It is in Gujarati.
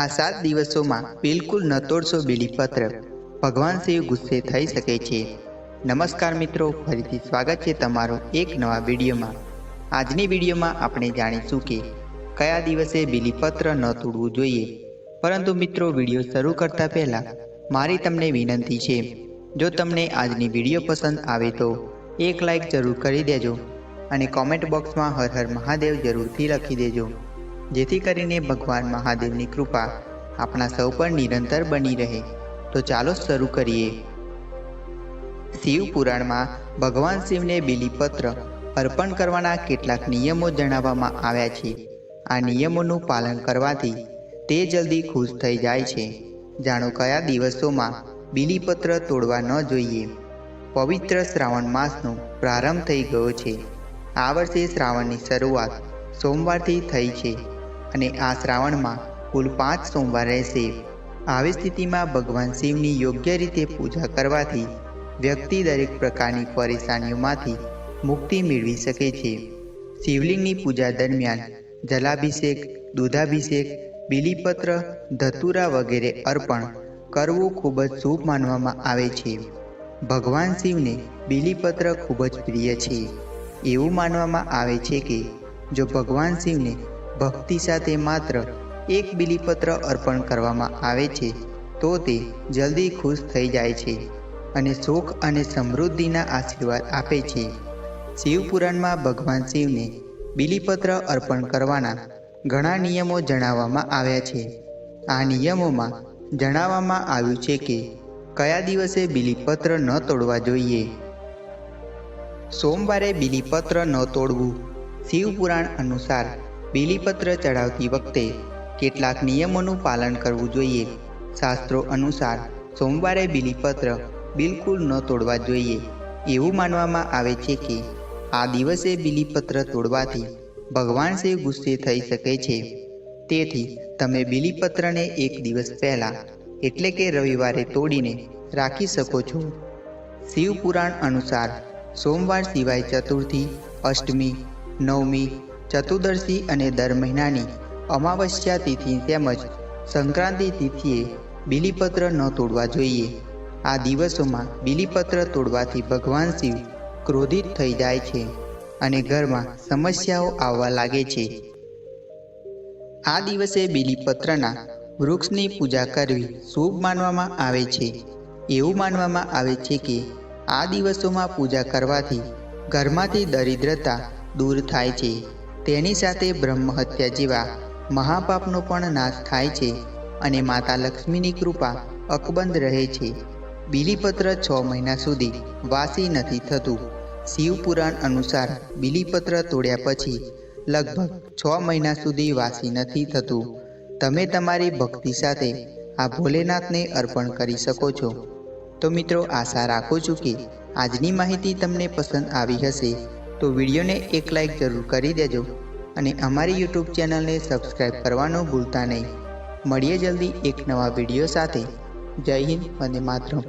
આ સાત દિવસોમાં બિલકુલ ન તોડશો બીલીપત્ર. ભગવાન શિવ ગુસ્સે થઈ શકે છે. નમસ્કાર મિત્રો, ફરીથી સ્વાગત છે તમારો એક નવા વિડીયોમાં. આજની વિડીયોમાં આપણે જાણીશું કે કયા દિવસે બીલીપત્ર ન તોડવું જોઈએ. પરંતુ મિત્રો, વીડિયો શરૂ કરતા પહેલાં મારી તમને વિનંતી છે, જો તમને આજની વીડિયો પસંદ આવે તો એક લાઈક જરૂર કરી દેજો અને કોમેન્ટ બોક્સમાં હર હર મહાદેવ જરૂરથી લખી દેજો. જેથી કરીને ભગવાન મહાદેવની કૃપા આપણા સૌ પર નિરંતર બની રહે. તો ચાલો શરૂ કરીએ. શિવ પુરાણમાં ભગવાન શિવને બિલીપત્ર અર્પણ કરવાના કેટલાક નિયમો જણાવવામાં આવ્યા છે. આ નિયમોનું પાલન કરવાથી તે જલ્દી ખુશ થઈ જાય છે. જાણો કયા દિવસોમાં બિલીપત્ર તોડવા ન જોઈએ. પવિત્ર શ્રાવણ માસનો પ્રારંભ થઈ ગયો છે. આ વર્ષે શ્રાવણની શરૂઆત સોમવારથી થઈ છે. અને આ શ્રાવણમાં કુલ પાંચ સોમવાર રહેશે. આવી સ્થિતિમાં ભગવાન શિવની યોગ્ય રીતે પૂજા કરવાથી વ્યક્તિ દરેક પ્રકારની પરેશાનીઓમાંથી મુક્તિ મેળવી શકે છે. શિવલિંગની પૂજા દરમિયાન જલાભિષેક, દૂધાભિષેક, બિલીપત્ર, ધતુરા વગેરે અર્પણ કરવું ખૂબ જ શુભ માનવામાં આવે છે. ભગવાન શિવને બીલીપત્ર ખૂબ જ પ્રિય છે. એવું માનવામાં આવે છે કે જો ભગવાન શિવને ભક્તિ સાથે માત્ર એક બિલીપત્ર અર્પણ કરવામાં આવે છે, તો તે જલ્દી ખુશ થઈ જાય છે અને સુખ અને સમૃદ્ધિના આશીર્વાદ આપે છે. શિવપુરાણમાં ભગવાન શિવને બિલીપત્ર અર્પણ કરવાના ઘણા નિયમો જણાવવામાં આવ્યા છે. આ નિયમોમાં જણાવવામાં આવ્યું છે કે કયા દિવસે બિલીપત્ર ન તોડવા જોઈએ? સોમવારે બિલીપત્ર ન તોડવું શિવપુરાણ અનુસાર બીલીપત્ર ચડાવતી વખતે કેટલાક નિયમોનું પાલન કરવું જોઈએ. શાસ્ત્રો અનુસાર સોમવારે બીલીપત્ર બિલકુલ ન તોડવા જોઈએ. એવું માનવામાં આવે છે કે આ દિવસે બીલીપત્ર તોડવાથી ભગવાન શિવ ગુસ્સે થઈ શકે છે. તેથી તમે બીલીપત્રને એક દિવસ પહેલાં એટલે કે રવિવારે તોડીને રાખી શકો છો. શિવપુરાણ અનુસાર સોમવાર સિવાય ચતુર્થી, અષ્ટમી, નવમી ચતુર્દશી અને દર મહિનાની અમાવસ્યા તિથિ તેમજ સંક્રાંતિ તિથિએ બિલીપત્ર ન તોડવા જોઈએ. આ દિવસોમાં બિલીપત્ર તોડવાથી ભગવાન શિવ ક્રોધિત થઈ જાય છે અને ઘરમાં સમસ્યાઓ આવવા લાગે છે. આ દિવસે બિલીપત્રના વૃક્ષની પૂજા કરવી શુભ માનવામાં આવે છે. એવું માનવામાં આવે છે કે આ દિવસોમાં પૂજા કરવાથી ઘરમાંથી દરિદ્રતા દૂર થાય છે. તેની સાથે બ્રહ્મહત્યા જેવા મહાપાપનો પણ નાશ થાય છે અને માતા લક્ષ્મીની કૃપા અકબંધ રહે છે. બિલીપત્ર છ મહિના સુધી વાસી નથી થતું. શિવપુરાણ અનુસાર બિલીપત્ર તોડ્યા પછી લગભગ છ મહિના સુધી વાસી નથી થતું. તમે તમારી ભક્તિ સાથે આ ભોલેનાથને અર્પણ કરી શકો છો. તો મિત્રો આશા રાખું છું કે આજની માહિતી તમને પસંદ આવી હશે. તો વિડીયોને એક લાઈક જરૂર કરી દેજો અને અમારી યુટ્યુબ ચેનલને સબસ્ક્રાઈબ કરવાનું ભૂલતા નહીં. મળીએ જલ્દી એક નવા વીડિયો સાથે. જય હિન્દ, વંદે માતરમ.